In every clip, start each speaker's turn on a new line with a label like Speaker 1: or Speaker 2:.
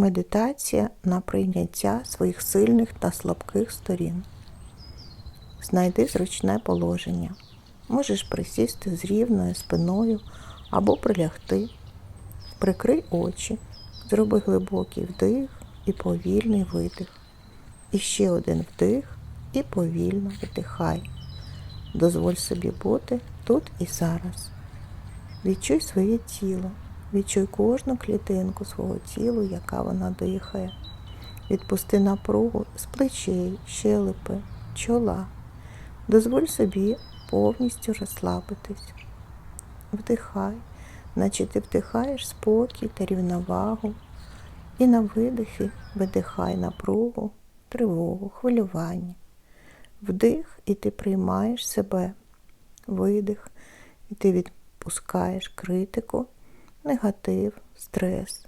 Speaker 1: Медитація на прийняття своїх сильних та слабких сторін. Знайди зручне положення. Можеш присісти з рівною спиною або прилягти. Прикрий очі, зроби глибокий вдих і повільний видих. І ще один вдих і повільно видихай. Дозволь собі бути тут і зараз. Відчуй своє тіло, відчуй кожну клітинку свого тіла, яка вона дихає. Відпусти напругу з плечей, щелепи, чола. Дозволь собі повністю розслабитись. Вдихай, наче ти вдихаєш спокій та рівновагу. І на видихи видихай напругу, тривогу, хвилювання. Вдих, і ти приймаєш себе. Видих, і ти відпускаєш критику, негатив, стрес.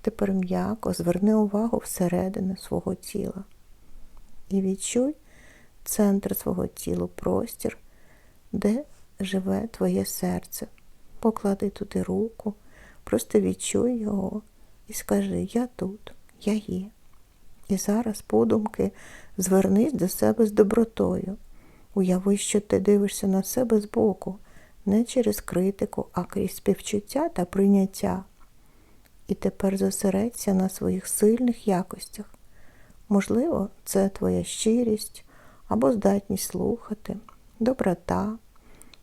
Speaker 1: Тепер м'яко зверни увагу всередину свого тіла. І відчуй центр свого тіла, простір, де живе твоє серце. Поклади туди руку, просто відчуй його і скажи Я тут, я є. І зараз, подумки, звернись до себе з добротою. Уяви, що ти дивишся на себе збоку, не через критику, а крізь співчуття та прийняття. І тепер зосередься на своїх сильних якостях. Можливо, це твоя щирість або здатність слухати, доброта,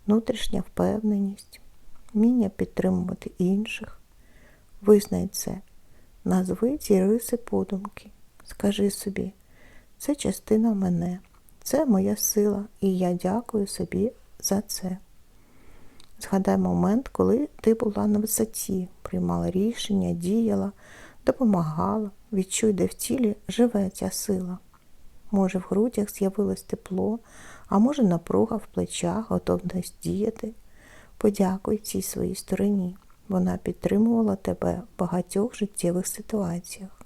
Speaker 1: внутрішня впевненість, вміння підтримувати інших. Визнай це, назви ці риси подумки. Скажи собі, це частина мене, це моя сила, і я дякую собі за це. Згадай момент, коли ти була на висоті, приймала рішення, діяла, допомагала, відчуй, де в тілі живе ця сила. Може, в грудях з'явилось тепло, а може, напруга в плечах, готовність діяти. Подякуй цій своїй стороні. Вона підтримувала тебе в багатьох життєвих ситуаціях.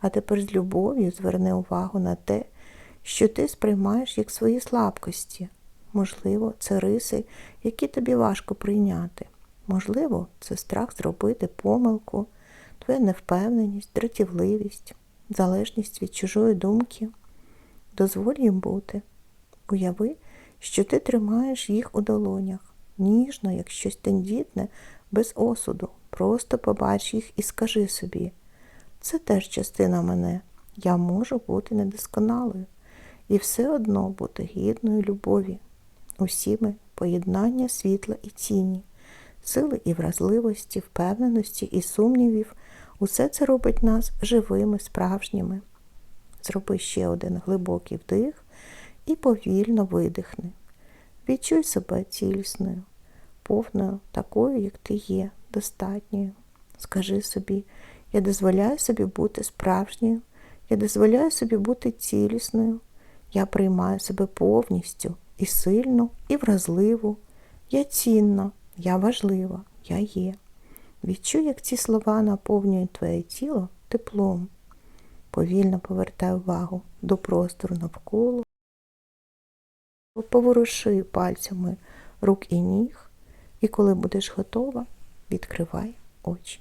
Speaker 1: А тепер з любов'ю зверни увагу на те, що ти сприймаєш як свої слабкості. Можливо, це риси, які тобі важко прийняти. Можливо, це страх зробити помилку, твоя невпевненість, дратівливість, залежність від чужої думки. Дозволь їм бути. Уяви, що ти тримаєш їх у долонях, ніжно, як щось тендітне, без осуду. Просто побач їх і скажи собі. Це теж частина мене. Я можу бути недосконалою і все одно бути гідною любові. Усі ми поєднання світла і тіні, сили і вразливості, впевненості і сумнівів. Усе це робить нас живими, справжніми. Зроби ще один глибокий вдих і повільно видихни. Відчуй себе цілісною, повною, такою, як ти є, достатньою. Скажи собі, я дозволяю собі бути справжньою, я дозволяю собі бути цілісною, я приймаю себе повністю і сильну, і вразливу. Я цінна, я важлива, я є. Відчуй, як ці слова наповнюють твоє тіло теплом. Повільно повертай увагу до простору навколо. Поворуши пальцями рук і ніг, і коли будеш готова, відкривай очі.